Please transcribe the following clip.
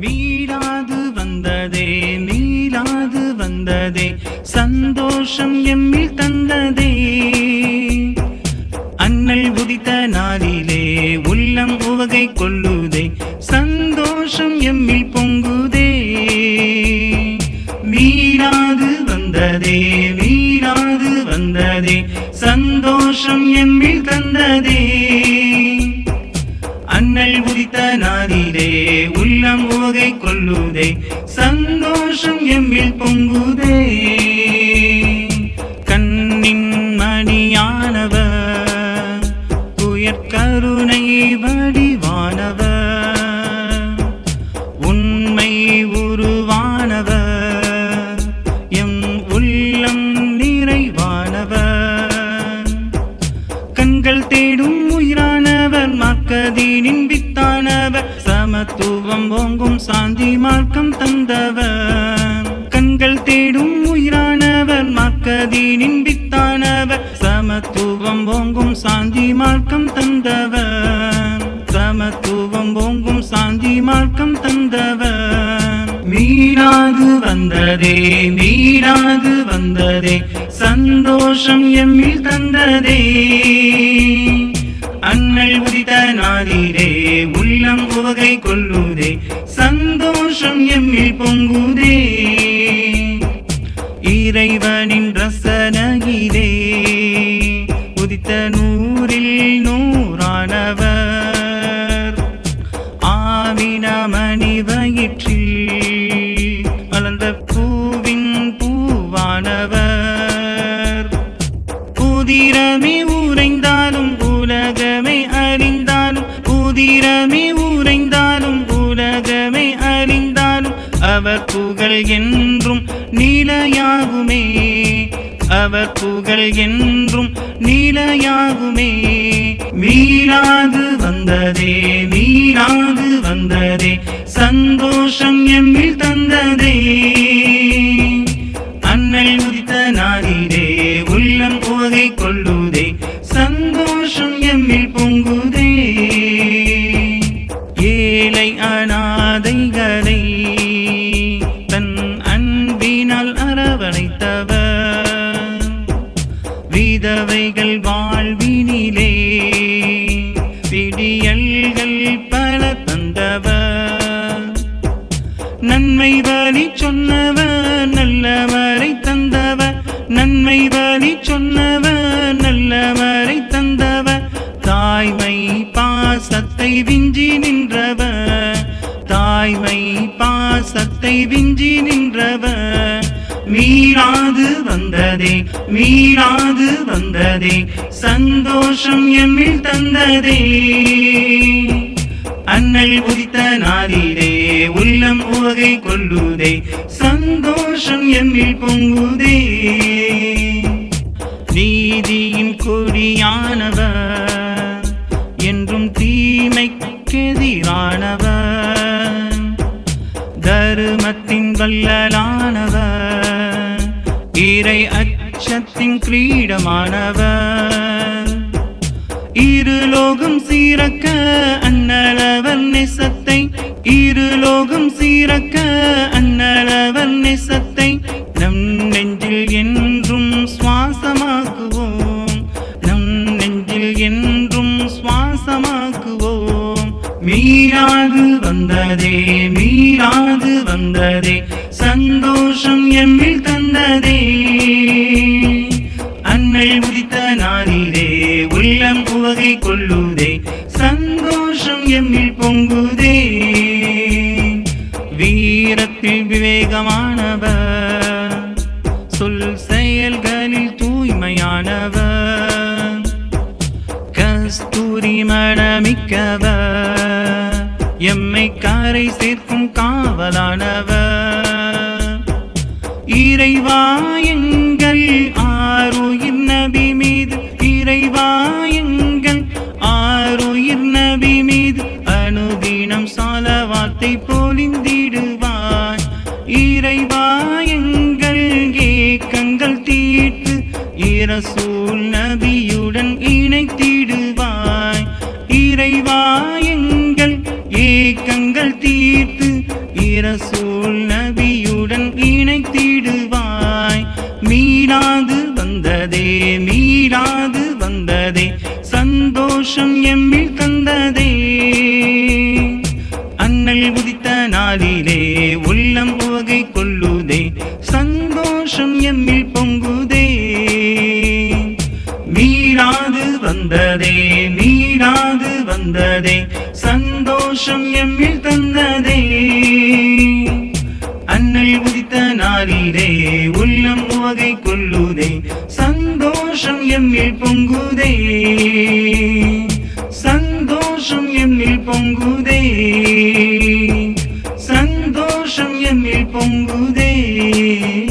மீளாது வந்ததே நீலாது வந்ததே சந்தோஷம் எம்மில் தந்ததே. அண்ணல் உதித்த நாளிலே உள்ளம் உவகை கொள்ளுதே சந்தோஷம் எம்மில் பொங்குதே. மீளாது வந்ததே மீளாது வந்ததே சந்தோஷம் எம்மில் தந்ததே. அண்ணல் உதித்த நாதிரே உள்ளம் உவகை கொள்ளுதே சந்தோஷம் எம்மில் பொங்குதே. சாந்தி மார்க்கம் தந்தவர். கண்கள் தேடும் உயிரானவர் மார்க்கதீனின் வித்தானவர் சமத்துவம் ஓங்கும் சாந்தி மார்க்கம் தந்தவர். சமத்துவம் ஓங்கும் சாந்தி மார்க்கம் தந்தவர். மீறாது வந்ததே மீறாது வந்ததே சந்தோஷம் எம்மில் தந்ததே. அண்ணல் உதித்த நாதிரே உள்ளம் உவகை கொள்ளுதே. சந்தோஷம் எம்மில் அவர் புகழ் என்றும் நீலையாகுமே. அவர் புகழ் என்றும் நீலையாகுமே. வீராது வந்ததே வீராது வந்ததே சந்தோஷம் எம்மில் தந்ததே. அண்ணல் உதித்த நாளிலே உள்ளம் போதை கொள்ளுதே சந்தோஷம் எம்மில் பொங்குதே. பிடியல்கள் வாழ்வினிலே பிடியல்கள் பல தந்தவர். நன்மை வழி சொன்னவர் நல்லவரை தந்தவர். நன்மை வழி சொன்னவர் நல்லவரை தந்தவர். தாய்மை பாசத்தை விஞ்சி நின்றவர். தாய்மை பாசத்தை விஞ்சி நின்றவர். மீறாது வந்ததே மீறாது வந்ததே சந்தோஷம் எம்மில் தந்ததே. அண்ணல் உதித்த நாளிலே உள்ளம் உவகை கொள்ளுதே சந்தோஷம் எம்மில் பொங்குதே. நீதியின் கொடியானவர் என்றும் தீமைக்கெதிரானவர். தருமத்தின் வல்லலாம் இறை அச்சத்தின் கிரீடமானவர். இருலோகம் சீரக்க அன்னளவர் நெசத்தை. இருலோகம் சீரக்க அன்னளவர் நெசத்தை. நம் நெஞ்சில் என்றும் சுவாசமாக்குவோம். நம் நெஞ்சில் என்றும் சுவாசமாக்குவோம். மீறாது வந்ததே மீறாது வந்ததே. சந்தோஷம் எம்மில் தந்ததே அன்னை உதித்த நாளிலே உள்ளம் உவகை கொள்ளுதே. சந்தோஷம் எம்மில் பொங்குதே. வீரத்தில் விவேகமானவர். சொல் செயல்களில் தூய்மையானவர். கஸ்தூரி மணமிக்கவர் எம்மை காரை சேர்க்கும் காவலானவர். இறைவா எங்கள் ஆருயிர் நபி மீது இறைவா எங்கள் ஆருயிர் நபி மீது அனுதினம் சாலவாத்தை பொழிந்திடுவாய் இறைவா எங்கள் ஏக்கங்கள் தீர்த்து இரசூல் நபியுடன் இணைத்திடுவாய். இறைவா எங்கள் ஏக்கங்கள் தீர்த்து இரசூல் நபி மீளாது வந்ததே மீளாது வந்ததே சந்தோஷம் எம்மில் தந்ததே. அண்ணல் உதித்த நாளிலே உள்ளம் உவகை கொள்ளுதே சந்தோஷம் எம்மில் பொங்குதே. மீளாது வந்ததே மீளாது வந்ததே சந்தோஷம் எம்மில் தந்ததே. என்னில் பொங்குதே. சந்தோஷம் என்னில் பொங்குதே. சந்தோஷம் என்னில் பொங்குதே.